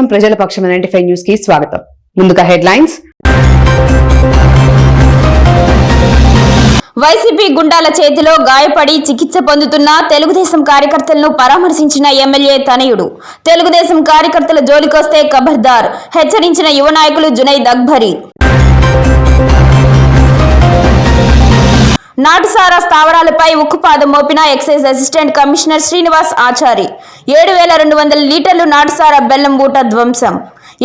మధ్యాహ్నం ప్రజల పక్షం నైన్టీ ఫైవ్ న్యూస్కి స్వాగతం. ముందుగా హెడ్లైన్స్. వైసీపీ గుండాల చేతిలో గాయపడి చికిత్స పొందుతున్న తెలుగుదేశం కార్యకర్తలను పరామర్శించిన ఎమ్మెల్యే తనయుడు. తెలుగుదేశం కార్యకర్తల జోలికొస్తే ఖబర్దార్. హెచ్చరించిన యువ నాయకులు జునైద్ అక్బరీ. నాటుసారా స్థావరాలపై ఉక్కుపాదం మోపిన excise assistant commissioner Srinivas Achari. ఏడు వేల రెండు వందల లీటర్లు నాటుసారా బెల్లం బూట ధ్వంసం.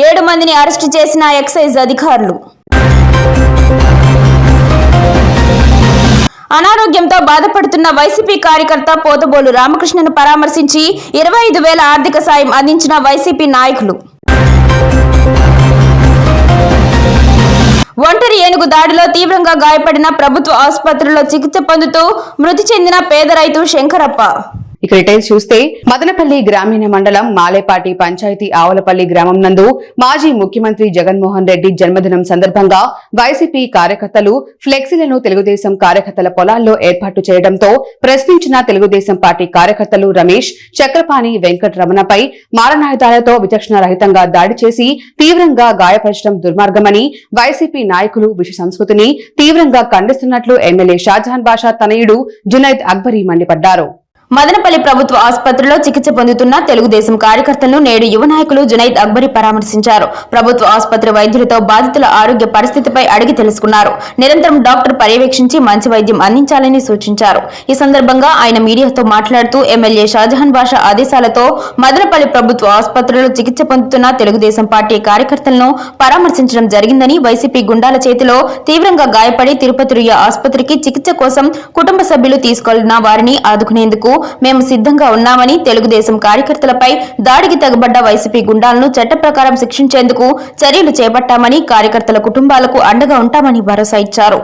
ఏడు మందిని అరెస్టు చేసిన ఎక్సైజ్ అధికారులు. అనారోగ్యంతో బాధపడుతున్న వైసీపీ కార్యకర్త పోతబోలు రామకృష్ణను పరామర్శించి ఇరవై ఐదు వేల ఆర్థిక సాయం అందించిన వైసీపీ నాయకులు. ఒంటరి ఏనుగు దాడిలో తీవ్రంగా గాయపడిన ప్రభుత్వ ఆసుపత్రిలో చికిత్స పొందుతూ మృతి చెందిన పేద రైతు శంకరప్ప. ఇక డీటెయిల్స్ చూస్తే మదనపల్లి గ్రామీణ మండలం మాలేపాటి పంచాయతీ ఆవలపల్లి గ్రామం నందు మాజీ ముఖ్యమంత్రి జగన్మోహన్ రెడ్డి జన్మదినం సందర్భంగా వైసీపీ కార్యకర్తలు ఫ్లెక్సీలను తెలుగుదేశం కార్యకర్తల పొలాల్లో ఏర్పాటు చేయడంతో ప్రశ్నించిన తెలుగుదేశం పార్టీ కార్యకర్తలు రమేష్ చక్రపాణి వెంకట రమణపై మారణాయుధాలతో విచక్షణ రహితంగా దాడి చేసి తీవ్రంగా గాయపరచడం దుర్మార్గమని వైసీపీ నాయకులు విష సంస్కృతిని తీవ్రంగా ఖండిస్తున్నట్లు ఎమ్మెల్యే షాజహాన్ బాషా తనయుడు జునైద్ అక్బరీ మండిపడ్డారు. మదనపల్లి ప్రభుత్వ ఆసుపత్రిలో చికిత్స పొందుతున్న తెలుగుదేశం కార్యకర్తలను నేడు యువ నాయకులు జునైద్ అక్బరి పరామర్శించారు. ప్రభుత్వ ఆసుపత్రి వైద్యులతో బాధితుల ఆరోగ్య పరిస్థితిపై అడిగి తెలుసుకున్నారు. నిరంతరం డాక్టర్ పర్యవేక్షించి మంచి వైద్యం అందించాలని సూచించారు. ఈ సందర్భంగా ఆయన మీడియాతో మాట్లాడుతూ ఎమ్మెల్యే షాజహాన్ బాషా ఆదేశాలతో మదనపల్లి ప్రభుత్వ ఆసుపత్రిలో చికిత్స పొందుతున్న తెలుగుదేశం పార్టీ కార్యకర్తలను పరామర్శించడం జరిగిందని వైసీపీ గుండాల చేతిలో తీవ్రంగా గాయపడి తిరుపతి రుయ్య ఆసుపత్రికి చికిత్స కోసం కుటుంబ సభ్యులు తీసుకెళ్ళిన వారిని ఆదుకునేందుకు మేము సిద్ధంగా ఉన్నామని తెలుగుదేశం కార్యకర్తలపై దాడికి తగబడ్డ వైసీపీ గుండాలను చట్ట ప్రకారం శిక్షించేందుకు చర్యలు చేపట్టామని కార్యకర్తల కుటుంబాలకు అండగా ఉంటామని భరోసా ఇచ్చారు.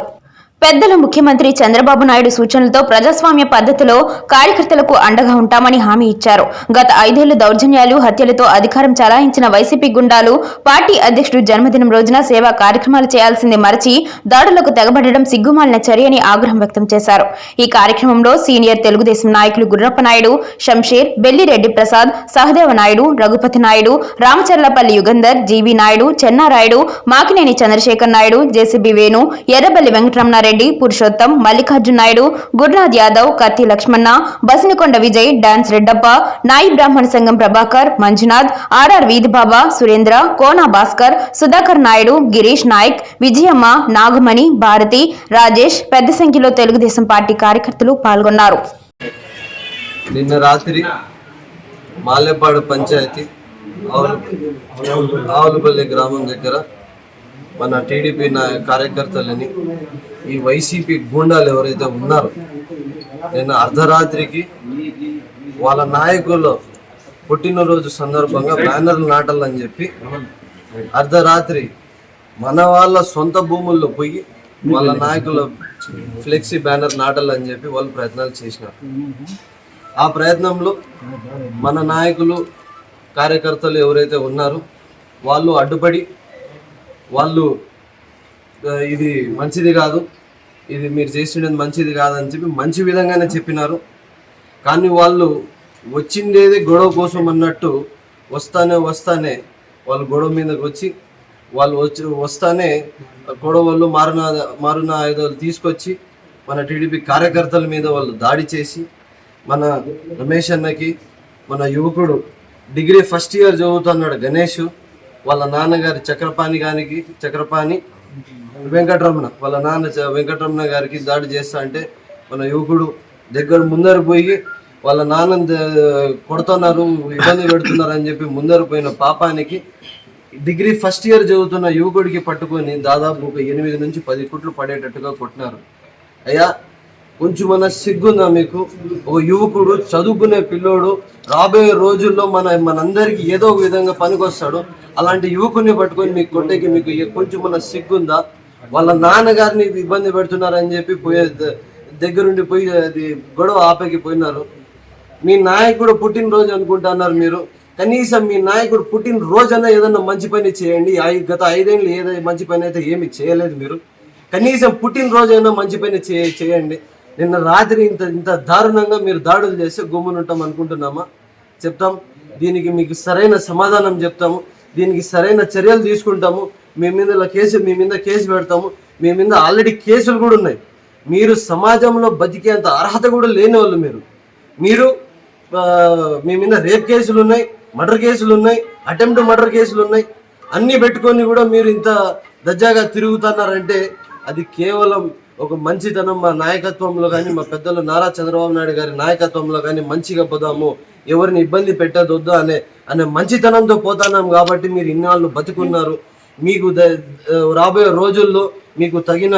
పెద్దల ముఖ్యమంత్రి చంద్రబాబు నాయుడు సూచనలతో ప్రజాస్వామ్య పద్ధతిలో కార్యకర్తలకు అండగా ఉంటామని హామీ ఇచ్చారు. గత ఐదేళ్ళు దౌర్జన్యాలు హత్యలతో అధికారం చలాయించిన వైసీపీ గుండాలు పార్టీ అధ్యక్షుడు జన్మదినం రోజున సేవా కార్యక్రమాలు చేయాల్సింది మరచి దాడులకు తెగబడడం సిగ్గుమాలిన చర్యని ఆగ్రహం వ్యక్తం చేశారు. ఈ కార్యక్రమంలో సీనియర్ తెలుగుదేశం నాయకులు Gurrappa Naidu Shamsher Bellireddy Prasad Sahadeva Naidu Raghupathi Naidu Ramacharlapalli Yugandhar G V Naidu Chennarayudu Makineni Chandrasekhar Naidu JCB Venu Erraballi Venkataramanareddy Purushottam Mallikarjun Naidu Gurunath Yadav Katti Lakshmana Basinakonda Vijay dance Reddappa నాయి బ్రాహ్మణ సంఘం Prabhakar Manjunath RR వీధిబాబా Surendra Kona Bhaskar Sudhakar Naidu Girish Nayak Vijayamma Nagamani Bharathi Rajesh పెద్ద సంఖ్యలో Telugu Desam party కార్యకర్తలు పాల్గొన్నారు. నిన్న రాత్రి మాలేపాడు పంచాయతీ ఆవులపల్లి గ్రామం దగ్గర మన టీడీపీ నా కార్యకర్తలని ఈ వైసీపీ గూండాలు ఎవరైతే ఉన్నారో నిన్న అర్ధరాత్రికి వాళ్ళ నాయకులు పుట్టినరోజు సందర్భంగా బ్యానర్లు నాటాలని చెప్పి అర్ధరాత్రి మన వాళ్ళ సొంత భూముల్లో పోయి వాళ్ళ నాయకులు ఫ్లెక్సీ బ్యానర్ నాటాలని చెప్పి వాళ్ళు ప్రయత్నాలు చేసినారు. ఆ ప్రయత్నంలో మన నాయకులు కార్యకర్తలు ఎవరైతే ఉన్నారో వాళ్ళు అడ్డుపడి వాళ్ళు ఇది మంచిది కాదు. ఇది మీరు చేసినది మంచిది కాదని చెప్పి మంచి విధంగానే చెప్పినారు. కానీ వాళ్ళు వచ్చిండేది గొడవ కోసం అన్నట్టు వస్తానే వస్తానే వాళ్ళు గొడవ మీదకి వచ్చి వాళ్ళు వచ్చి వస్తానే గొడవలు మారున మారున ఆయుధాలు తీసుకొచ్చి మన టీడీపీ కార్యకర్తల మీద వాళ్ళు దాడి చేసి మన రమేష్ అన్నకి మన యువకుడు డిగ్రీ ఫస్ట్ ఇయర్ చదువుతున్నాడు గణేష్. వాళ్ళ నాన్నగారి చక్రపాణి గారికి చక్రపాణి వెంకటరమణ వాళ్ళ నాన్న వెంకటరమణ గారికి దాడి చేస్తా అంటే మన యువకుడు దగ్గర ముందర పోయి వాళ్ళ నాన్న కొడుతున్నారు ఇబ్బంది పెడుతున్నారు అని చెప్పి ముందర పోయిన పాపానికి డిగ్రీ ఫస్ట్ ఇయర్ చదువుతున్న యువకుడికి పట్టుకొని దాదాపు ఒక ఎనిమిది నుంచి పది కుట్లు పడేటట్టుగా కొట్టినారు. అయ్యా కొంచెం మన సిగ్గుందా మీకు? ఒక యువకుడు చదువుకునే పిల్లోడు రాబోయే రోజుల్లో మన మనందరికి ఏదో ఒక విధంగా పనికొస్తాడు. అలాంటి యువకుని పట్టుకొని మీకు కొట్టేకి మీకు కొంచెం మన సిగ్గుందా? వాళ్ళ నాన్నగారిని ఇబ్బంది పెడుతున్నారని చెప్పి పోయే ద- దగ్గరుండి పోయి అది గొడవ ఆపేకి పోయినారు. మీ నాయకుడు పుట్టినరోజు అనుకుంటున్నారు మీరు. కనీసం మీ నాయకుడు పుట్టినరోజన్నా ఏదన్నా మంచి పని చేయండి. గత ఐదేళ్ళు ఏదో మంచి పని అయితే ఏమి చేయలేదు మీరు. కనీసం పుట్టినరోజైనా మంచి పని చేయండి. నిన్న రాత్రి ఇంత ఇంత దారుణంగా మీరు దాడులు చేస్తే గుమ్మునుంటాం అనుకుంటున్నామా? చెప్తాం. దీనికి మీకు సరైన సమాధానం చెప్తాము. దీనికి సరైన చర్యలు తీసుకుంటాము. మీ మీద కేసు మీ మీద కేసు పెడతాము. మీ మీద ఆల్రెడీ కేసులు కూడా ఉన్నాయి. మీరు సమాజంలో బతికేంత అర్హత కూడా లేని వాళ్ళు మీరు. మీరు మీ మీద రేప్ కేసులు ఉన్నాయి మర్డర్ కేసులు ఉన్నాయి అటెంప్ట్ మర్డర్ కేసులు ఉన్నాయి. అన్నీ పెట్టుకొని కూడా మీరు ఇంత దజ్జాగా తిరుగుతున్నారంటే అది కేవలం ఒక మంచితనం మా నాయకత్వంలో కానీ మా పెద్దలు నారా చంద్రబాబు నాయుడు గారి నాయకత్వంలో కానీ మంచిగా పోదాము ఎవరిని ఇబ్బంది పెట్టదొద్దు అనే అనే మంచితనంతో పోతున్నాం కాబట్టి మీరు ఇన్నాళ్ళు బతుకున్నారు. మీకు ద- రాబోయే రోజుల్లో మీకు తగిన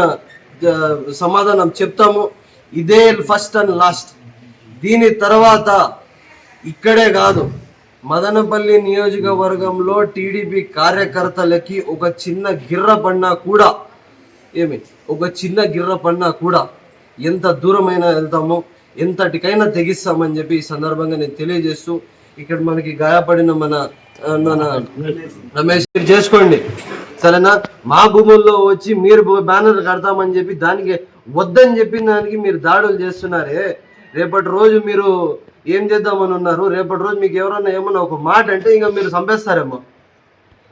సమాధానం చెప్తాము. ఇదే ఫస్ట్ అండ్ లాస్ట్. దీని తర్వాత ఇక్కడే కాదు మదనపల్లి నియోజకవర్గంలో టీడీపీ కార్యకర్తలకి ఒక చిన్న గిర్ర పడినా కూడా ఏమి? ఒక చిన్న గిర్ర పడినా కూడా ఎంత దూరమైనా వెళ్తామో ఎంతటికైనా తెగిస్తామని చెప్పి ఈ సందర్భంగా నేను తెలియజేస్తూ ఇక్కడ మనకి గాయపడిన మన మన రమేష్ చేసుకోండి. సరేనా? మా భూముల్లో వచ్చి మీరు బ్యానర్ కడతామని చెప్పి దానికి వద్దని చెప్పిన దానికి మీరు దాడులు చేస్తున్నారే. రేపటి రోజు మీరు ఏం చేద్దామని ఉన్నారు? రేపటి రోజు మీకు ఎవరన్నా ఏమన్నా ఒక మాట అంటే ఇంకా మీరు చంపేస్తారేమో.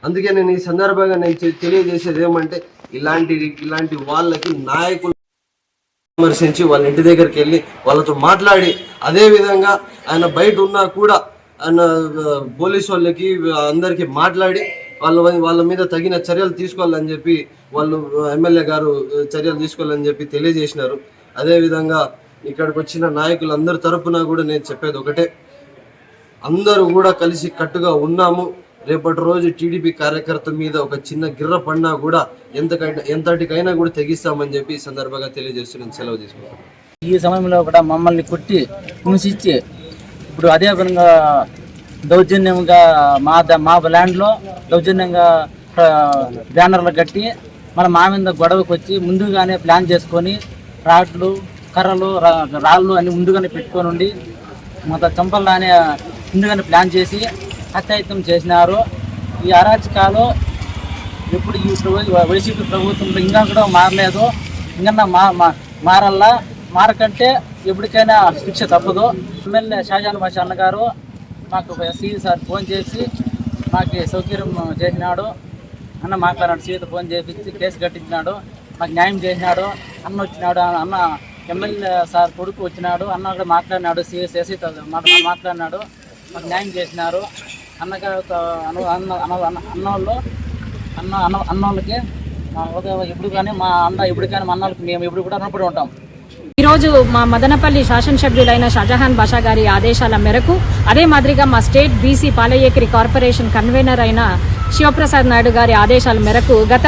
అందుకే నేను ఈ సందర్భంగా నేను తెలియజేసేది ఏమంటే ఇలాంటి ఇలాంటి వాళ్ళకి నాయకులు విమర్శించి వాళ్ళ ఇంటి దగ్గరికి వెళ్ళి వాళ్ళతో మాట్లాడి అదే విధంగా ఆయన బయట ఉన్నా కూడా ఆయన పోలీసు వాళ్ళకి అందరికి మాట్లాడి వాళ్ళ వాళ్ళ మీద తగిన చర్యలు తీసుకోవాలని చెప్పి వాళ్ళు ఎమ్మెల్యే గారు చర్యలు తీసుకోవాలని చెప్పి తెలియజేసినారు. అదేవిధంగా ఇక్కడికి వచ్చిన నాయకులందరి తరపున కూడా నేను చెప్పేది ఒకటే. అందరూ కూడా కలిసి కట్టుగా ఉన్నాము. రేపటి రోజు టీడీపీ కార్యకర్త మీద ఒక చిన్న గిర్ర పడినా కూడా ఎంతకైనా ఎంతటికైనా కూడా తెగిస్తామని చెప్పి ఈ సందర్భంగా తెలియజేస్తున్నాను. సెలవు తీసుకుంటాను ఈ సమయంలో కూడా మమ్మల్ని కొట్టి హింసించి ఇప్పుడు అదే విధంగా దౌర్జన్యంగా మా ద- మా ల్యాండ్లో దౌర్జన్యంగా బ్యానర్లు కట్టి మన మా మీద గొడవకు వచ్చి ముందుగానే ప్లాన్ చేసుకొని రాడ్లు కర్రలు రా- రాళ్ళు అన్ని ముందుగానే పెట్టుకొని ఉండి మొత్తం చంపల్లానే ముందుగానే ప్లాన్ చేసి హత్యాయత్నం చేసినారు. ఈ అరాచకాలు ఇప్పుడు ఈ వైసీపీ ప్రభుత్వంలో ఇంకా కూడా మారలేదు. ఇంకా మా మారల్లా. మారకంటే ఎప్పటికైనా శిక్ష తప్పదు. ఎమ్మెల్యే షాజాన్ భాష అన్నగారు మాకు సీఈ సార్ ఫోన్ చేసి మాకు సౌకర్యం చేసినాడు. అన్న మాట్లాడాడు సీత ఫోన్ చేపించి కేసు కట్టించినాడు. మాకు న్యాయం చేసినాడు. అన్న వచ్చినాడు అన్న ఎమ్మెల్యే సార్ కొడుకు వచ్చినాడు. అన్న కూడా మాట్లాడినాడు సీఎస్ ఎస్సీతో మాట్లాడినాడు. మాకు న్యాయం చేసినారు. అన్నగారితో అన్న అన్న అన్న అన్నోళ్ళు అన్న అన్న అన్నోళ్ళకి ఎప్పుడు కానీ మా అన్న ఎప్పుడు కానీ మా అన్నోళ్ళకి మేము ఎప్పుడు కూడా అన్నప్పుడు ఉంటాం. ఈరోజు మా మదనపల్లి శాసనసభ్యులైన షాజహాన్ బాషా గారి ఆదేశాల మేరకు అదే మాదిరిగా మా state BC Palayekari corporation convenor అయిన శివప్రసాద్ నాయుడు గారి ఆదేశాల మేరకు గత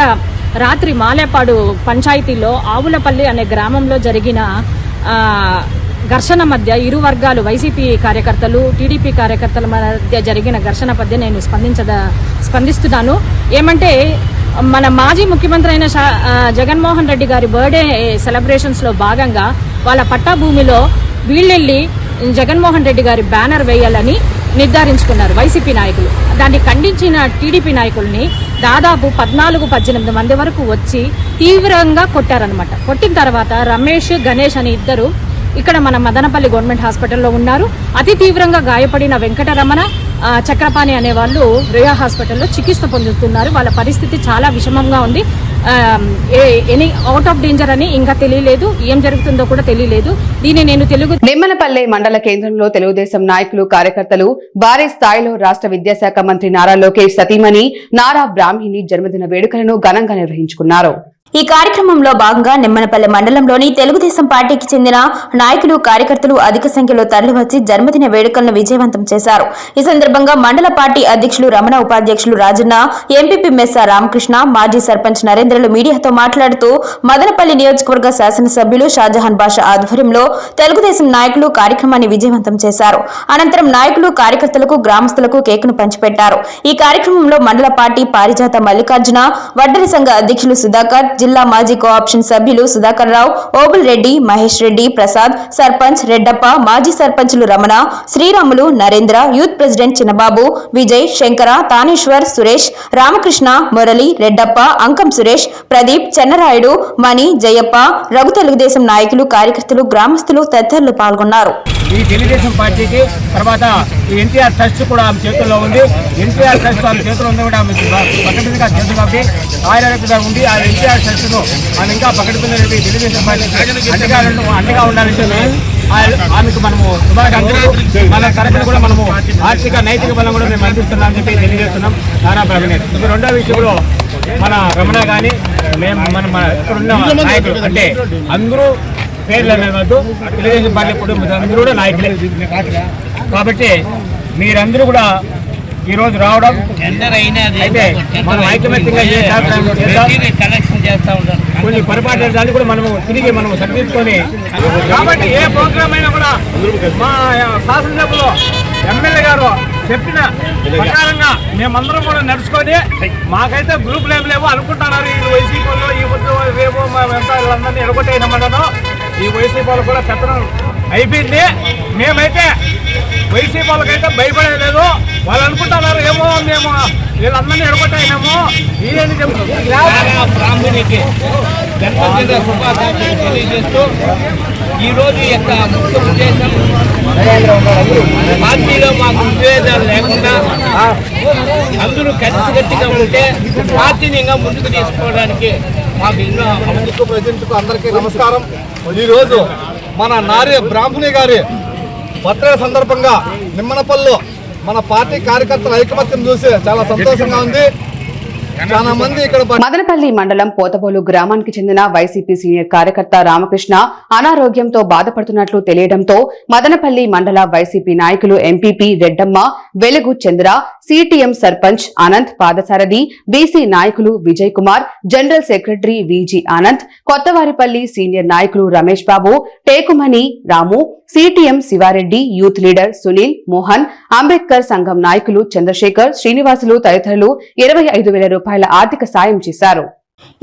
రాత్రి మాలేపాడు పంచాయతీలో ఆవులపల్లి అనే గ్రామంలో జరిగిన ఘర్షణ మధ్య ఇరు వర్గాలు వైసీపీ కార్యకర్తలు టీడీపీ కార్యకర్తల మధ్య జరిగిన ఘర్షణ మధ్య నేను స్పందించద స్పందిస్తున్నాను. ఏమంటే మన మాజీ ముఖ్యమంత్రి అయిన జగన్మోహన్ రెడ్డి గారి బర్త్డే సెలబ్రేషన్స్లో భాగంగా వాళ్ళ పట్టా భూమిలో వీళ్ళెళ్ళి జగన్మోహన్ రెడ్డి గారి బ్యానర్ వేయాలని నిర్ధారించుకున్నారు వైసీపీ నాయకులు. దాన్ని ఖండించిన టీడీపీ నాయకుల్ని దాదాపు పద్నాలుగు పద్దెనిమిది మంది వరకు వచ్చి తీవ్రంగా కొట్టారనమాట కొట్టిన తర్వాత రమేష్ గణేష్ అని ఇద్దరు ఇక్కడ మన మదనపల్లి గవర్నమెంట్ హాస్పిటల్లో ఉన్నారు. అతి తీవ్రంగా గాయపడిన వెంకటరమణ చక్రపాణి అనే వాళ్ళు రియా హాస్పిటల్లో చికిత్స పొందుతున్నారు. వాళ్ళ పరిస్థితి చాలా విషమంగా ఉంది. ఆ, ఏ- ఎనీ అవుట్ ఆఫ్ డేంజర్ అని ఇంకా తెలియలేదు. ఏం జరుగుతుందో కూడా తెలియలేదు. దీన్ని నేను తెలుగు నిమ్మలపల్లె మండల కేంద్రంలో తెలుగుదేశం నాయకులు కార్యకర్తలు భారీ స్థాయిలో రాష్ట్ర విద్యాశాఖ మంత్రి నారా లోకేష్ సతీమణి నారా బ్రాహ్మిణి జన్మదిన వేడుకలను ఘనంగా నిర్వహించుకున్నారు. ఈ కార్యక్రమంలో భాగంగా నిమ్మనపల్లి మండలంలోని తెలుగుదేశం పార్టీకి చెందిన నాయకులు కార్యకర్తలు అధిక సంఖ్యలో తరలివచ్చి జన్మదిన వేడుకలను విజయవంతం చేశారు. ఈ సందర్భంగా మండల పార్టీ అధ్యక్షులు రమణ ఉపాధ్యక్షులు రాజన్న ఎంపీపీ మెస్సా రామకృష్ణ మాజీ సర్పంచ్ నరేంద్రలు మీడియాతో మాట్లాడుతూ మదనపల్లి నియోజకవర్గ శాసనసభ్యులు షాజహాన్ బాషా ఆధ్వర్యంలో తెలుగుదేశం నాయకులు కార్యక్రమాన్ని విజయవంతం చేశారు. అనంతరం నాయకులు కార్యకర్తలకు గ్రామస్తులకు కేకును పంచిపెట్టారు. ఈ కార్యక్రమంలో మండల పార్టీ పారిజాత మల్లికార్జున వడ్డరి సంఘ అధ్యక్షులు సుధాకర్ జిల్లా మాజీ కోఆప్షన్ సభ్యులు సుధాకర్ రావు ఓబుల్ రెడ్డి మహేష్ రెడ్డి ప్రసాద్ సర్పంచ్ రెడ్డప్ప మాజీ సర్పంచులు రమణ శ్రీరాములు నరేంద్ర యూత్ ప్రెసిడెంట్ చిన్నబాబు విజయ్ శంకర తానేశ్వర్ సురేష్ రామకృష్ణ మురళి రెడ్డప్ప అంకం సురేష్ ప్రదీప్ చెన్నరాయుడు మణి జయప్ప రఘు తెలుగుదేశం నాయకులు కార్యకర్తలు గ్రామస్తులు తదితరులు పాల్గొన్నారు. ఈ తెలుగుదేశం పార్టీకి తర్వాత ఈ ఎన్టీఆర్ ట్రస్ట్ కూడా ఆమె చేతుల్లో ఉంది. ఎన్టీఆర్ ట్రస్ట్ ఆమె చేతుల్లో ఉంది కూడా ఆమె పకడ్బందీగా చేస్తుంది కాబట్టి ఆయన ఉంది ఆ ఎన్టీఆర్ ట్రస్ట్ను ఆమె ఇంకా ఈ తెలుగుదేశం పార్టీకి అండగా అండగా ఉండాలంటే ఆ- ఆమెకు మనము శుభాకాంక్షలు. మన తరఫున కూడా మనము ఆర్థిక నైతిక బలం కూడా మేము అందిస్తున్నాం అని చెప్పి తెలియజేస్తున్నాం. నానా ప్రభుత్వం ఇది రెండో విషయంలో మన రమణ కానీ మేము మన మన ఇక్కడున్న నాయకులు అంటే అందరూ పేర్లు అనేవద్దు. తెలుగుదేశం పార్టీ కుటుంబ అందరూ కూడా నాయకులే. కాబట్టి మీరందరూ కూడా ఈ రోజు రావడం అయితే మనం ఐకమత్యంగా. కొన్ని పొరపాటు దాన్ని కూడా మనము తిరిగి మనం సరిదిద్దుకొని కాబట్టి ఏ ప్రోగ్రామ్ అయినా కూడా మా శాసనసభలో ఎమ్మెల్యే గారు చెప్పిన ప్రకారంగా మేమందరం కూడా నడుచుకొని మాకైతే గ్రూప్ లేవు లేవు అనుకుంటున్నారు. ఈ వైసీపీ వాళ్ళు ఈ రేపు మా వెంట వీళ్ళందరినీ ఎడగొట్టేయమన్నాను ఈ వైసీపీ వాళ్ళు కూడా పెత్తనం అయిపోయింది. మేమైతే వైసీపీ వాళ్ళకైతే భయపడలేదు. వాళ్ళు అనుకుంటున్నారు ఏమో మేము వీళ్ళందరినీ అని చెప్తున్నారు బ్రాహ్మణికి జన్మదిన శుభాకాంక్షలు తెలియజేస్తూ ఈ రోజు యొక్క ముఖ్య ఉద్దేశం పార్టీలో మాకు విభేదాలు లేకుండా అందరూ కలిసికట్టుగా ఉంటే పార్టీని ఇంకా ముందుకు తీసుకోవడానికి మాకు ఎన్నో అందుకు ప్రజెంట్కు అందరికీ నమస్కారం. ఈరోజు మన నారి బ్రాహ్మణి గారి బర్త్డే సందర్భంగా నిమ్మనపల్లిలో మన పార్టీ కార్యకర్తల ఐకమత్యం చూసి చాలా సంతోషంగా ఉంది చాలా మంది ఇక్కడ బ- మదనపల్లి మండలం పోతబోలు గ్రామానికి చెందిన వైసీపీ సీనియర్ కార్యకర్త రామకృష్ణ అనారోగ్యంతో బాధపడుతున్నట్లు తెలియడంతో మదనపల్లి మండల వైసీపీ నాయకులు MPP Reddamma Velugu Chandra CTM sarpanch Anant Padasarathi BC నాయకులు Vijay Kumar general secretary Viji Anand Kothavaripalli senior నాయకులు Ramesh Babu Tekumani Ramu CTM Sivareddy youth leader Sunil Mohan Ambedkar సంఘం నాయకులు చంద్రశేఖర్ శ్రీనివాసులు తదితరులు ఇరవై ఐదు వేల రూపాయల ఆర్థిక సాయం చేశారు.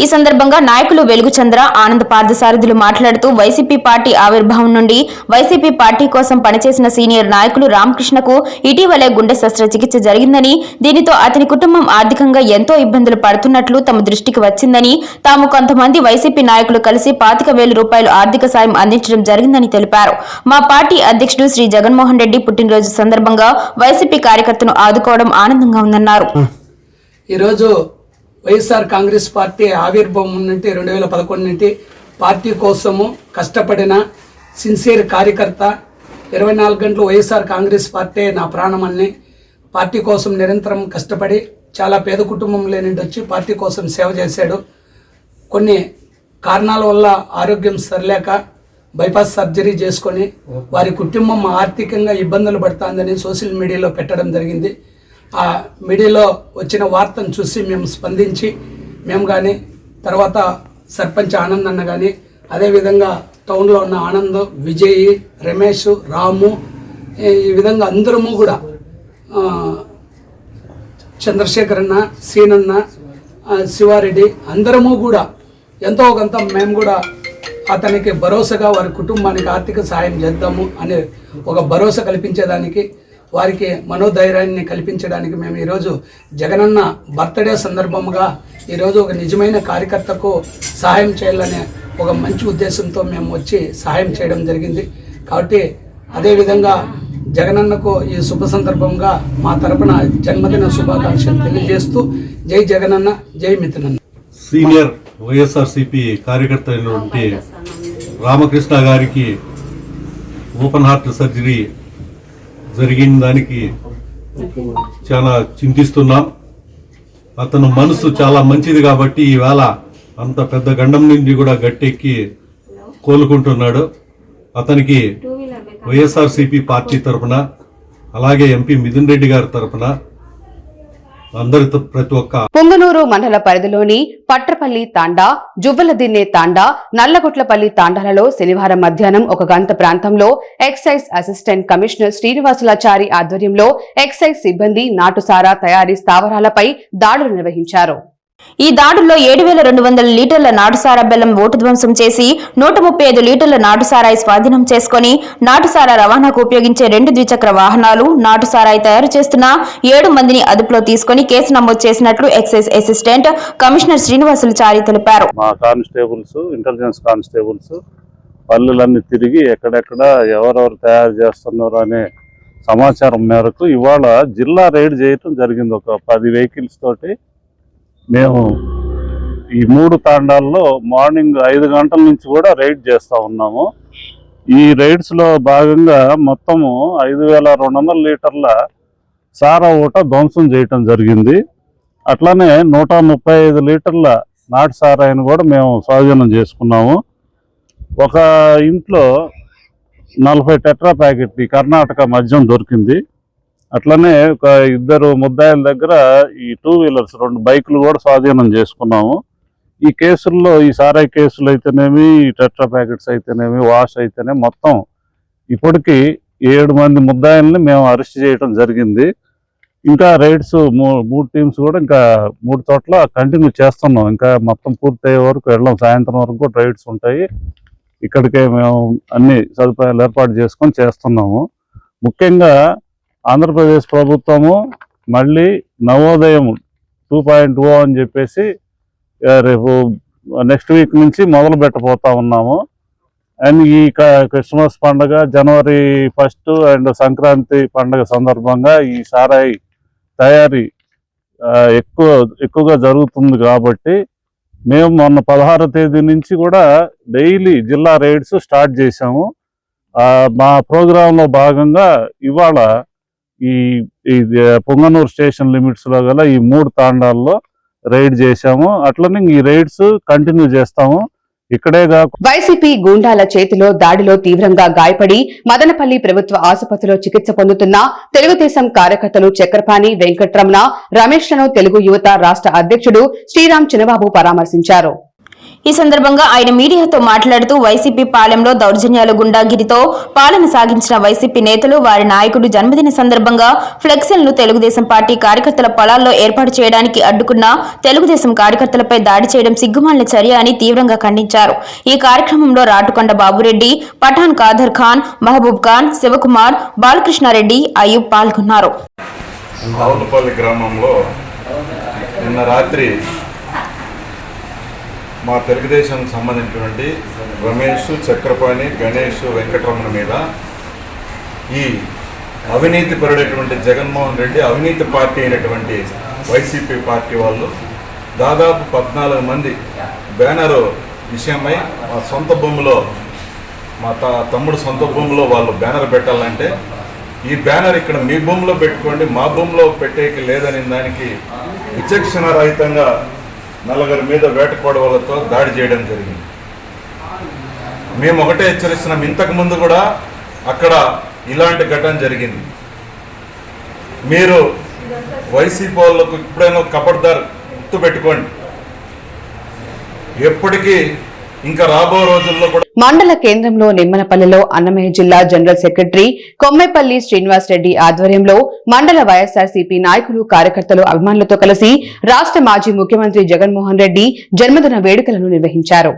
ఈ సందర్భంగా నాయకులు వెలుగుచంద్ర ఆనంద్ పార్థసారథులు మాట్లాడుతూ వైసీపీ పార్టీ ఆవిర్భావం నుండి వైసీపీ పార్టీ కోసం పనిచేసిన సీనియర్ నాయకులు రామకృష్ణకు ఇటీవలే గుండె శస్త్రచికిత్స జరిగిందని దీనితో అతని కుటుంబం ఆర్థికంగా ఎంతో ఇబ్బందులు పడుతున్నట్లు తమ దృష్టికి వచ్చిందని తాము కొంతమంది వైసీపీ నాయకులు కలిసి పాతిక వేల రూపాయలు ఆర్థిక సాయం అందించడం జరిగిందని తెలిపారు. మా పార్టీ అధ్యక్షుడు శ్రీ జగన్మోహన్ రెడ్డి పుట్టినరోజు సందర్భంగా వైసీపీ కార్యకర్తను ఆదుకోవడం ఆనందంగా ఉందన్నారు. ఈరోజు వైఎస్ఆర్ కాంగ్రెస్ పార్టీ ఆవిర్భావం నుండి రెండు వేల పదకొండు నుండి పార్టీ కోసము కష్టపడిన సిన్సియర్ కార్యకర్త ఇరవై నాలుగు గంటలు వైఎస్ఆర్ కాంగ్రెస్ పార్టీ నా ప్రాణమని పార్టీ కోసం నిరంతరం కష్టపడి చాలా పేద కుటుంబంలో నుండి వచ్చి పార్టీ కోసం సేవ చేశాడు. కొన్ని కారణాల వల్ల ఆరోగ్యం సరిలేక బైపాస్ సర్జరీ చేసుకొని వారి కుటుంబం ఆర్థికంగా ఇబ్బందులు పడుతుందని సోషల్ మీడియాలో పెట్టడం జరిగింది. ఆ మీడియాలో వచ్చిన వార్తను చూసి మేము స్పందించి మేము కానీ తర్వాత సర్పంచ్ ఆనంద్ అన్న కానీ అదేవిధంగా టౌన్లో ఉన్న ఆనంద్ విజయ్ రమేష్ రాము ఈ- విధంగా అందరము కూడా చంద్రశేఖర్ అన్న సీనన్న శివారెడ్డి అందరము కూడా ఎంతో కొంత మేము కూడా అతనికి భరోసాగా వారి కుటుంబానికి ఆర్థిక సహాయం చేద్దాము అనే ఒక భరోసా కల్పించేదానికి వారికి మనోధైర్యాన్ని కల్పించడానికి మేము ఈరోజు జగనన్న బర్త్డే సందర్భముగా ఈరోజు ఒక నిజమైన కార్యకర్తకు సహాయం చేయాలనే ఒక మంచి ఉద్దేశంతో మేము వచ్చి సహాయం చేయడం జరిగింది. కాబట్టి అదేవిధంగా జగనన్నకు ఈ శుభ సందర్భంగా మా తరపున జన్మదిన శుభాకాంక్షలు తెలియజేస్తూ జై జగనన్న జై మిథునన్న. సీనియర్ వైఎస్ఆర్సిపి కార్యకర్త అయినటువంటి రామకృష్ణ గారికి ఓపెన్ హార్ట్ సర్జరీ జరిగిన దానికి చాలా చింతిస్తున్నాం. అతను మనసు చాలా మంచిది కాబట్టి ఈవేళ అంత పెద్ద గండం నుండి కూడా గట్టెక్కి కోలుకుంటున్నాడు. అతనికి వైఎస్ఆర్సిపి పార్టీ తరపున అలాగే ఎంపీ మిథున్ రెడ్డి గారి తరపున అందరి ప్రతి ఒక్క మండల పరిధిలోని పట్రపల్లి తాండా జువ్వలదిన్నే తాండా నల్లగొట్లపల్లి తాండాలలో శనివారం మధ్యాహ్నం ఒక గంట ప్రాంతంలో ఎక్సైజ్ అసిస్టెంట్ కమిషనర్ శ్రీనివాసులాచారి ఆధ్వర్యంలో ఎక్సైజ్ సిబ్బంది నాటుసారా తయారీ స్థావరాలపై దాడులు నిర్వహించారు. ఈ దాడుల్లో ఏడు వేల రెండు వందల లీటర్ల నాటుసారా బెల్లం ఓటు ధ్వంసం చేసి నూట ముప్పై ఐదు లీటర్ల నాటుసారాయి స్వాధీనం చేసుకుని నాటుసారా రవాణాకు ఉపయోగించే రెండు ద్విచక్ర వాహనాలు నాటుసారాయి తయారు చేస్తున్న ఏడు మందిని అదుపులో తీసుకుని కేసు నమోదు చేసినట్లు excise assistant commissioner Srinivasulu Chari తెలిపారు. మా కానిస్టేబుల్స్ ఇంటెలిజెన్స్ కానిస్టేబుల్స్ పల్లెలన్నీ తిరిగి ఎక్కడెక్కడ ఎవరెవరు తయారు చేస్తున్నారు అనే సమాచారం మేరకు ఇవాళ జిల్లా రైడ్ చేయటం జరిగింది. ఒక పది వెహికల్స్ తోటి మేము ఈ మూడు తాండాల్లో మార్నింగ్ ఐదు గంటల నుంచి కూడా రైడ్ చేస్తూ ఉన్నాము. ఈ రైడ్స్లో భాగంగా మొత్తము ఐదు వేల రెండు వందల లీటర్ల సారా ఊట ధ్వంసం చేయటం జరిగింది. అట్లానే నూట ముప్పై ఐదు లీటర్ల నాటు సారాయిని కూడా మేము స్వాధీనం చేసుకున్నాము. ఒక ఇంట్లో నలభై టెట్రా ప్యాకెట్ ఈ కర్ణాటక మద్యం దొరికింది. అట్లనే ఒక ఇద్దరు ముద్దాయిల దగ్గర ఈ టూ వీలర్స్ రెండు బైకులు కూడా స్వాధీనం చేసుకున్నాము. ఈ కేసుల్లో ఈ సారాయి కేసులు అయితేనేమి ఈ టెట్రా ప్యాకెట్స్ అయితేనేమి వాష్ అయితేనే మొత్తం ఇప్పటికీ ఏడు మంది ముద్దాయిల్ని మేము అరెస్ట్ చేయడం జరిగింది. ఇంకా రైడ్స్ మూడు టీమ్స్ కూడా ఇంకా మూడు చోట్ల కంటిన్యూ చేస్తున్నాం. ఇంకా మొత్తం పూర్తయ్యే వరకు వెళ్ళాం. సాయంత్రం వరకు కూడా రైడ్స్ ఉంటాయి. ఇక్కడికే మేము అన్ని సదుపాయాలు ఏర్పాటు చేసుకొని చేస్తున్నాము. ముఖ్యంగా ఆంధ్రప్రదేశ్ ప్రభుత్వము మళ్ళీ నవోదయం టూ పాయింట్ ఓ అని చెప్పేసి రేపు నెక్స్ట్ వీక్ నుంచి మొదలు పెట్టబోతా ఉన్నాము. అండ్ ఈ క- క్రిస్మస్ పండుగ జనవరి ఫస్ట్ అండ్ సంక్రాంతి పండుగ సందర్భంగా ఈ సారాయి తయారీ ఎక్కువ ఎక్కువగా జరుగుతుంది కాబట్టి మేము మొన్న పదహారో తేదీ నుంచి కూడా డైలీ జిల్లా రైడ్స్ స్టార్ట్ చేశాము. మా ప్రోగ్రాంలో భాగంగా ఇవాళ ఈ ఈ పొంగనూరు స్టేషన్ లిమిట్స్లో గల ఈ మూడు తాండాల్లో రైడ్ చేశాము. అట్లనే ఈ రైడ్స్ కంటిన్యూ చేస్తాము. ఇక్కడే కాకుండా వైసీపీ గూండాల చేతిలో దాడిలో తీవ్రంగా గాయపడి మదనపల్లి ప్రభుత్వ ఆసుపత్రిలో చికిత్స పొందుతున్న తెలుగుదేశం కార్యకర్తలు చక్రపాణి వెంకట్రమణ రమేష్లను తెలుగు యువత రాష్ట్ర అధ్యక్షుడు శ్రీరామ్ చినబాబు పరామర్శించారు. ఈ సందర్భంగా ఆయన మీడియాతో మాట్లాడుతూ వైసీపీ పాలెంలో దౌర్జన్యాల గుండాగిరితో పాలన సాగించిన వైసీపీ నేతలు వారి నాయకుడు జన్మదిన సందర్భంగా ఫ్లెక్సీలను తెలుగుదేశం పార్టీ కార్యకర్తల పొలాల్లో ఏర్పాటు చేయడానికి అడ్డుకున్న తెలుగుదేశం కార్యకర్తలపై దాడి చేయడం సిగ్గుమాలిన చర్య అని తీవ్రంగా ఖండించారు. ఈ కార్యక్రమంలో రాటుకొండ బాబురెడ్డి పఠాన్ కాదర్ ఖాన్ మహబూబ్ ఖాన్ శివకుమార్ బాలకృష్ణారెడ్డి అయ్యూబ్ పాల్గొన్నారు. గ్రామంలో నిన్న రాత్రి మా తెలుగుదేశం సంబంధించినటువంటి రమేష్ చక్రపాణి గణేష్ వెంకటరమణ మీద ఈ అవినీతి పరుడైనటువంటి జగన్మోహన్ రెడ్డి అవినీతి పార్టీ అయినటువంటి వైసీపీ పార్టీ వాళ్ళు దాదాపు పద్నాలుగు మంది బ్యానరు విషయమై మా సొంత భూమిలో మా త తమ్ముడు సొంత భూమిలో వాళ్ళు బ్యానర్ పెట్టాలంటే ఈ బ్యానర్ ఇక్కడ మీ భూమిలో పెట్టుకోండి మా భూమిలో పెట్టేకి లేదని దానికి విచక్షణ రహితంగా నలుగురి మీద వేటకోడవలతో దాడి చేయడం జరిగింది. మేము ఒకటే హెచ్చరిస్తున్నాం ఇంతకు ముందు కూడా అక్కడ ఇలాంటి ఘటన జరిగింది. మీరు వైసీపీ వాళ్ళకు ఎప్పుడైనా కబడ్దార్ గుర్తు పెట్టుకోండి ఎప్పటికీ ఇంకా రాబో రోజుల్లో కూడా మండల కేంద్రంలో నిమ్మనపల్లిలో అన్నమయ్య జిల్లా జనరల్ సెక్రటరీ కొమ్మెపల్లి శ్రీనివాస్ రెడ్డి ఆధ్వర్యంలో మండల వైఎస్ఆర్సీపీ నాయకులు కార్యకర్తలు అభిమానులతో కలిసి రాష్ట్ర మాజీ ముఖ్యమంత్రి జగన్మోహన్ రెడ్డి జన్మదిన వేడుకలను నిర్వహించారు.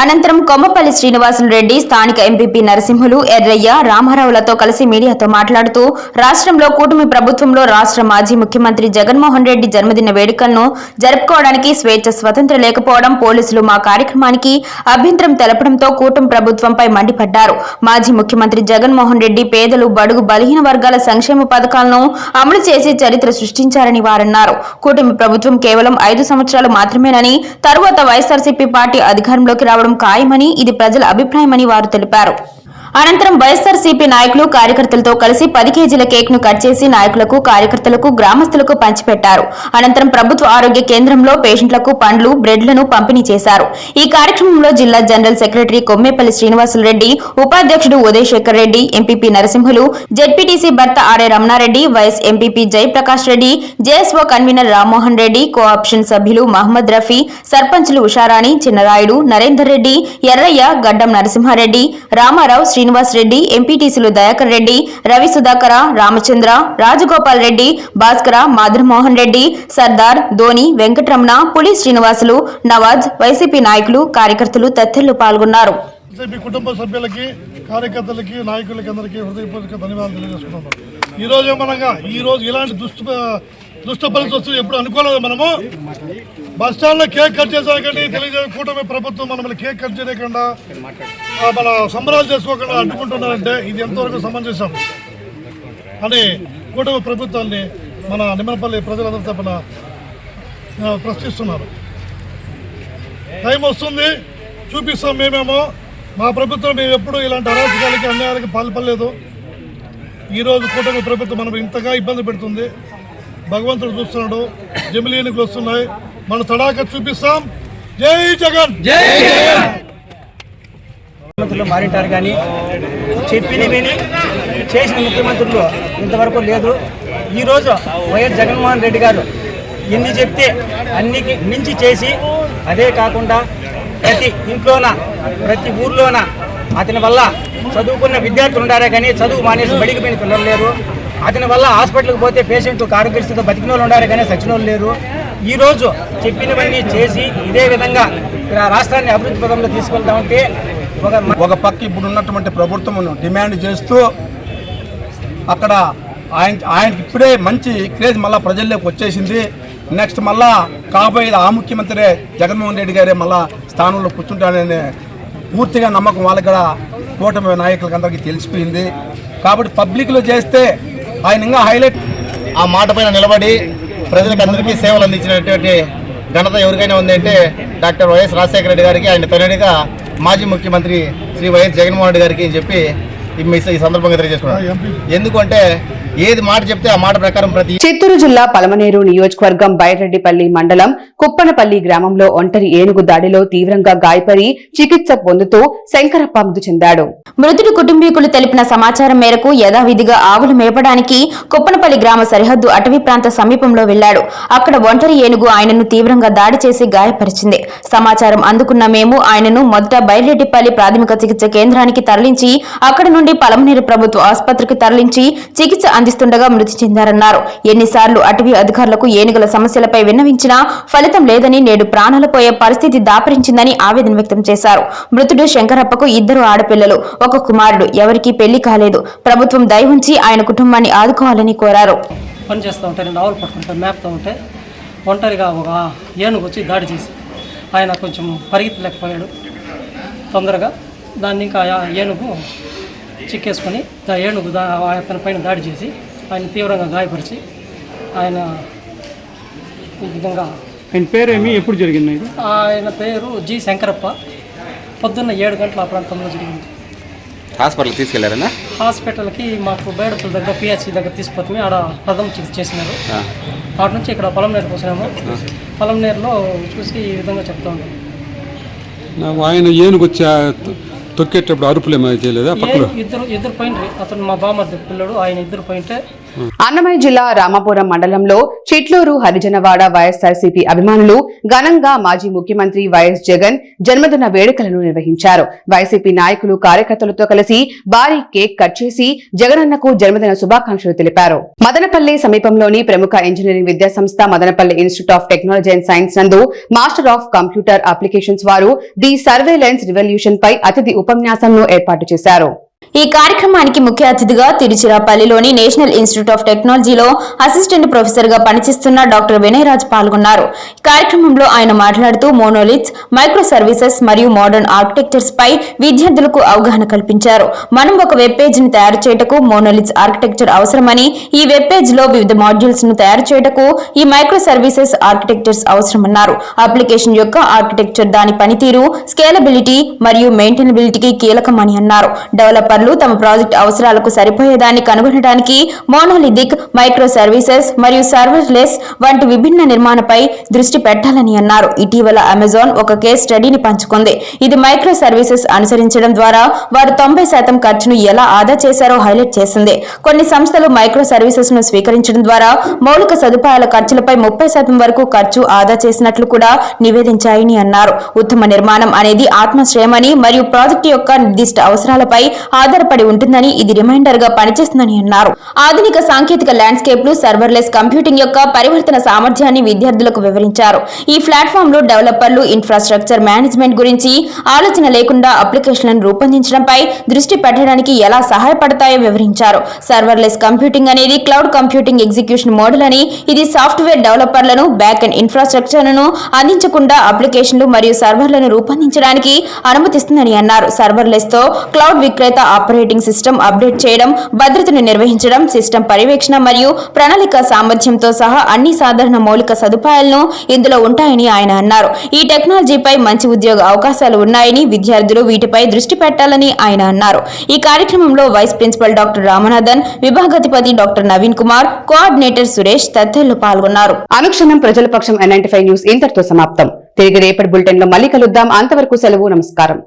అనంతరం కొమ్మపల్లి శ్రీనివాసులు రెడ్డి స్థానిక ఎంపీపీ నరసింహులు ఎర్రయ్య రామారావులతో కలిసి మీడియాతో మాట్లాడుతూ రాష్ట్రంలో కూటమి ప్రభుత్వంలో రాష్ట్ర మాజీ ముఖ్యమంత్రి జగన్మోహన్ రెడ్డి జన్మదిన వేడుకలను జరుపుకోవడానికి స్వేచ్ఛ స్వతంత్ర లేకపోవడం పోలీసులు మా కార్యక్రమానికి అభ్యంతరం తెలపడంతో కూటమి ప్రభుత్వంపై మండిపడ్డారు. మాజీ ముఖ్యమంత్రి జగన్మోహన్ రెడ్డి పేదలు బడుగు బలహీన వర్గాల సంక్షేమ పథకాలను అమలు చేసి చరిత్ర సృష్టించారని వారన్నారు. కూటమి ప్రభుత్వం కేవలం ఐదు సంవత్సరాలు మాత్రమేనని తరువాత వైఎస్ఆర్సీపీ పార్టీ అధికారంలోకి రావడం ఖాయమని ఇది ప్రజల అభిప్రాయమని వారు తెలిపారు. అనంతరం వైఎస్ఆర్సీపీ నాయకులు కార్యకర్తలతో కలిసి పది కేజీల కేక్ను కట్ చేసి నాయకులకు కార్యకర్తలకు గ్రామస్తులకు పంచిపెట్టారు. అనంతరం ప్రభుత్వ ఆరోగ్య కేంద్రంలో పేషెంట్లకు పండ్లు బ్రెడ్లను పంపిణీ చేశారు. ఈ కార్యక్రమంలో జిల్లా జనరల్ సెక్రటరీ కొమ్మేపల్లి శ్రీనివాసులు రెడ్డి ఉపాధ్యక్షుడు ఉదయశేఖర్ రెడ్డి ఎంపీపీ నరసింహులు జెడ్పీటీసీ భర్త RA Ramanareddy YS MPP Jayaprakash Reddy JSO convenor Rammohan Reddy co option సభ్యులు మహమ్మద్ రఫీ సర్పంచులు ఉషారాణి చిన్నరాయుడు నరేందర్ రెడ్డి ఎర్రయ్య గడ్డం నరసింహారెడ్డి రామారావు శ్రీ శ్రీనివాస్ రెడ్డి ఎంపీటీసీలు దయాకర్ రెడ్డి రవి సుధాకర రామచంద్ర రాజగోపాల్ రెడ్డి భాస్కర మాధురమోహన్ రెడ్డి సర్దార్ ధోని వెంకటరమణ పులి శ్రీనివాసులు నవాజ్ వైసీపీ నాయకులు కార్యకర్తలు తదితరులు పాల్గొన్నారు. బీజేపీ కుటుంబ సభ్యులకి కార్యకర్తలకి నాయకులకి అందరికీ హృదయపూర్వక ధన్యవాదాలు తెలియజేసుకున్నాను ఈ రోజు ఏమనగా ఈ రోజు ఇలాంటి దుష్ట దుష్ట పరిస్థితులు వస్తుంది ఎప్పుడు అనుకోలేదు మనము. బస్ స్టాండ్లో కేక్ కట్ చేసాకండి తెలియజేయ కూటమి ప్రభుత్వం మనల్ని కేక్ కట్ చేయకుండా మన సంబరాలు చేసుకోకుండా అడ్డుకుంటున్నారంటే ఇది ఎంతవరకు సమంజసం? అని కూటమి ప్రభుత్వాన్ని మన నిమ్మలపల్లి ప్రజలందరి తప్పన ప్రశ్నిస్తున్నారు. టైం వస్తుంది. చూపిస్తాం మేమేమో. మా ప్రభుత్వం మేము ఎప్పుడు ఇలాంటి అరాచకాలకి అన్యాయాలకి పాల్పడలేదు. ఈరోజు కూటమి ప్రభుత్వం మనం ఇంతగా ఇబ్బంది పెడుతుంది. భగవంతుడు చూస్తున్నాడు. జమిలీ ఎన్నికలు వస్తున్నాయి. మన తడాక చూపిస్తాం. జై జగన్! జై ముఖ్యమంత్రులు మారింటారు కానీ చెప్పిన విని చేసిన ముఖ్యమంత్రులు ఇంతవరకు లేదు. ఈరోజు వైఎస్ జగన్మోహన్ రెడ్డి గారు ఎన్ని చెప్తే అన్నికి మించి చేసి అదే కాకుండా ప్రతి ఇంట్లోన ప్రతి ఊర్లోన అతని వల్ల చదువుకున్న విద్యార్థులు ఉండారే కానీ చదువు మానేసి బడికి పోయిన పిల్లలు లేరు. అతని వల్ల హాస్పిటల్కి పోతే పేషెంట్ ఆరోగ్యస్థితితో బతికిన వాళ్ళు ఉండారు కానీ సచిన లేరు. ఈరోజు చెప్పినవన్నీ చేసి ఇదే విధంగా రాష్ట్రాన్ని అభివృద్ధి పదంలో తీసుకెళ్తామంటే ఒక ఒక పక్క ఇప్పుడు ఉన్నటువంటి ప్రభుత్వం డిమాండ్ చేస్తూ అక్కడ ఆయన ఆయనకి ఇప్పుడే మంచి క్రేజ్ మళ్ళీ ప్రజల్లోకి వచ్చేసింది. నెక్స్ట్ మళ్ళా కాబోయేది ఆ ముఖ్యమంత్రి జగన్మోహన్ రెడ్డి గారే మళ్ళా స్థానంలో కూర్చుంటానని పూర్తిగా నమ్మకం వాళ్ళకి కూడా కూటమి నాయకులకి అందరికీ తెలిసిపోయింది. కాబట్టి పబ్లిక్లో చేస్తే ఆయన ఇంకా హైలైట్ ఆ మాట పైన నిలబడి ప్రజలకు అందరికీ సేవలు అందించినటువంటి ఘనత ఎవరికైనా ఉంది అంటే డాక్టర్ వైఎస్ రాజశేఖర రెడ్డి గారికి ఆయన తనయుడిగా మాజీ ముఖ్యమంత్రి శ్రీ వైఎస్ జగన్మోహన్ రెడ్డి గారికి అని చెప్పి ఈ సందర్భంగా తెలియజేసుకున్నాను. ఎందుకంటే ఏది మాట చెప్తే ఆ మాట ప్రకారం ప్రతి చిత్తూరు జిల్లా పలమనేరు నియోజకవర్గం బైరెడ్డిపల్లి మండలం కుప్పనపల్లి గ్రామంలో ఒంటరి ఏనుగు దాడిలో తీవ్రంగా గాయపడి చికిత్స పొందుతూ శంకరప్ప మృతి చెందాడు. మృతుడి కుటుంబీకులు తెలిపిన సమాచారం మేరకు యథావిధిగా ఆవులు మేపడానికి కుప్పనపల్లి గ్రామ సరిహద్దు అటవీ ప్రాంత సమీపంలో వెళ్ళాడు. అక్కడ ఒంటరి ఏనుగు ఆయనను తీవ్రంగా దాడి చేసి గాయపరిచింది. సమాచారం అందుకున్న మేము ఆయనను మొదట బైరెడ్డిపల్లి ప్రాథమిక చికిత్స కేంద్రానికి తరలించి అక్కడ నుండి పలమనేరు ప్రభుత్వ ఆసుపత్రికి తరలించి చికిత్స అందిస్తుండగా మృతి చెందారన్నారు. ఎన్నిసార్లు అటవీ అధికారులకు ఏనుగుల సమస్యలపై విన్నవించినా ఫలితం లేదని నేడు ప్రాణాలు పోయే పరిస్థితి దాపరించిందని ఆవేదన వ్యక్తం చేశారు. మృతుడు శంకరప్పకు ఇద్దరు ఆడపిల్లలు ఒక కుమారుడు. ఎవరికీ పెళ్ళి కాలేదు. ప్రభుత్వం దయ ఉంచి ఆయన కుటుంబాన్ని ఆదుకోవాలని కోరారు. పని చేస్తూ మేపుతూ ఉంటే ఒంటరిగా ఒక ఏనుగు వచ్చి దాడి చేసి ఆయన కొంచెం పరిగెత్తలేకపోయాడు. తొందరగా దాన్ని ఇంకా ఏనుగు చిక్కేసుకొని ఆ ఏనుగు దా అతని పైన దాడి చేసి ఆయన తీవ్రంగా గాయపరిచి ఆయన ఈ విధంగా ఆయన పేరేమి? ఎప్పుడు జరిగింది ఇది? ఆయన పేరు జి శంకరప్ప. పొద్దున్న ఏడు గంటల ఆ ప్రాంతంలో జరిగింది. హాస్పిటల్ తీసుకెళ్ళారనా? హాస్పిటల్కి మాకు బేడపల దగ్గర పిహెచ్సి దగ్గర తీసుకుపోతే ఆడ ప్రథమ చికిత్స చేసినారు. అటు నుంచి ఇక్కడ పొలం నీరు పోసినాము. పొలం నీరులో చూసి ఈ విధంగా చెప్తా ఉన్నాం ఆయన ఏనుగు వచ్చి తొక్కేటప్పుడు అరుపులు ఏమైనా చేయలేదా? ఇద్దరు ఇద్దరు పైన అతను మా బామ్మ పిల్లడు ఆయన ఇద్దరు పోయింటే అన్నమయ్య జిల్లా రామాపురం మండలంలో చిట్లూరు హరిజనవాడ వైఎస్ఆర్సీపీ అభిమానులు ఘనంగా మాజీ ముఖ్యమంత్రి వైఎస్ జగన్ జన్మదిన వేడుకలను నిర్వహించారు. వైసీపీ నాయకులు కార్యకర్తలతో కలిసి భారీ కేక్ కట్ చేసి జగనన్నకు జన్మదిన శుభాకాంక్షలు తెలిపారు. మదనపల్లి సమీపంలోని ప్రముఖ ఇంజనీరింగ్ విద్యా సంస్థ Madanapalle institute of technology and science నందు మాస్టర్ ఆఫ్ కంప్యూటర్ అప్లికేషన్స్ వారు ది సర్వేలెన్స్ రివల్యూషన్ పై అతిథి ఉపన్యాసంను ఏర్పాటు చేశారు. ఈ కార్యక్రమానికి ముఖ్య అతిథిగా తిరుచిరాపల్లిలోని నేషనల్ ఇన్స్టిట్యూట్ ఆఫ్ టెక్నాలజీలో అసిస్టెంట్ ప్రొఫెసర్గా పనిచేస్తున్న డాక్టర్ వినయరాజ్ పాల్గొన్నారు. కార్యక్రమంలో ఆయన మాట్లాడుతూ మోనోలిత్స్ మైక్రో సర్వీసెస్ మరియు మోడర్న్ ఆర్కిటెక్చర్స్ పై విద్యార్థులకు అవగాహన కల్పించారు. మనం ఒక వెబ్ పేజ్ని తయారు చేయటకు మోనోలిత్స్ ఆర్కిటెక్చర్ అవసరమని ఈ వెబ్ పేజ్లో వివిధ మాడ్యూల్స్ను తయారు చేయటకు ఈ మైక్రో సర్వీసెస్ ఆర్కిటెక్చర్స్ అవసరమన్నారు. అప్లికేషన్ యొక్క ఆర్కిటెక్చర్ దాని పనితీరు స్కేలబిలిటీ మరియు మెయింటైనబిలిటీకి కీలకమని అన్నారు. డెవలపర్ డెవలపర్లు తమ ప్రాజెక్ట్ అవసరాలకు సరిపోయేదాన్ని కనుగొనడానికి మోనోలిథిక్ మైక్రో సర్వీసెస్ మరియు సర్వర్లెస్ వంటి విభిన్న నిర్మాణపై దృష్టి పెట్టాలని అన్నారు. ఇటీవల అమెజాన్ ఒక కేస్ స్టడీని పంచుకుంది. ఇది మైక్రో సర్వీసెస్ అనుసరించడం ద్వారా వారు తొంభై శాతం ఖర్చును ఎలా ఆదా చేశారో హైలైట్ చేసింది. కొన్ని సంస్థలు మైక్రో సర్వీసెస్ను స్వీకరించడం ద్వారా మౌలిక సదుపాయాల ఖర్చులపై ముప్పై శాతం వరకు ఖర్చు ఆదా చేసినట్లు కూడా నివేదించాయని అన్నారు. ఉత్తమ నిర్మాణం అనేది ఆత్మశ్రేయమని మరియు ప్రాజెక్టు యొక్క నిర్దిష్ట అవసరాలపై ఆధార ఆధారపడి ఉంటుందని ఇది రిమైండర్గా పనిచేస్తుందని అన్నారు. ఆధునిక సాంకేతిక ల్యాండ్స్కేప్లు సర్వర్లెస్ కంప్యూటింగ్ యొక్క పరివర్తన సామర్థ్యాన్ని విద్యార్థులకు వివరించారు. ఈ ప్లాట్ఫామ్లో డెవలపర్లు ఇన్ఫ్రాస్ట్రక్చర్ మేనేజ్మెంట్ గురించి ఆలోచన లేకుండా అప్లికేషన్లను రూపొందించడంపై దృష్టి పెట్టడానికి ఎలా సహాయపడతాయో వివరించారు. సర్వర్లెస్ కంప్యూటింగ్ అనేది క్లౌడ్ కంప్యూటింగ్ ఎగ్జిక్యూషన్ మోడల్ అని ఇది సాఫ్ట్వేర్ డెవలపర్లను బ్యాక్ అండ్ ఇన్ఫ్రాస్ట్రక్చర్ను అందించకుండా అప్లికేషన్లు మరియు సర్వర్లను రూపొందించడానికి అనుమతిస్తుందని అన్నారు. సర్వర్లెస్తో క్లౌడ్ విక్రేత ఆపరేటింగ్ సిస్టమ్ అప్డేట్ చేయడం భద్రతను నిర్వహించడం సిస్టమ్ పర్యవేక్షణ మరియు ప్రణాళిక సామర్థ్యంతో సహా అన్ని సాధారణ మౌలిక సదుపాయాలను ఇందులో ఉంటాయని ఆయన అన్నారు. ఈ టెక్నాలజీపై మంచి ఉద్యోగ అవకాశాలు ఉన్నాయని విద్యార్థులు వీటిపై దృష్టి పెట్టాలని ఆయన అన్నారు. ఈ కార్యక్రమంలో వైస్ ప్రిన్సిపల్ డాక్టర్ రామనాథన్ విభాగాధిపతి డాక్టర్ నవీన్ కుమార్ కోఆర్డినేటర్ సురేష్ తదితరులు పాల్గొన్నారు. అనుక్షణం ప్రజల పక్షం ఎన్ఐంటీ న్యూస్ ఇంతటితో సమాప్తం. తిరిగి రేపటి బులెటిన్లో మళ్ళీ కలుద్దాం. అంతవరకు సెలవు నమస్కారం.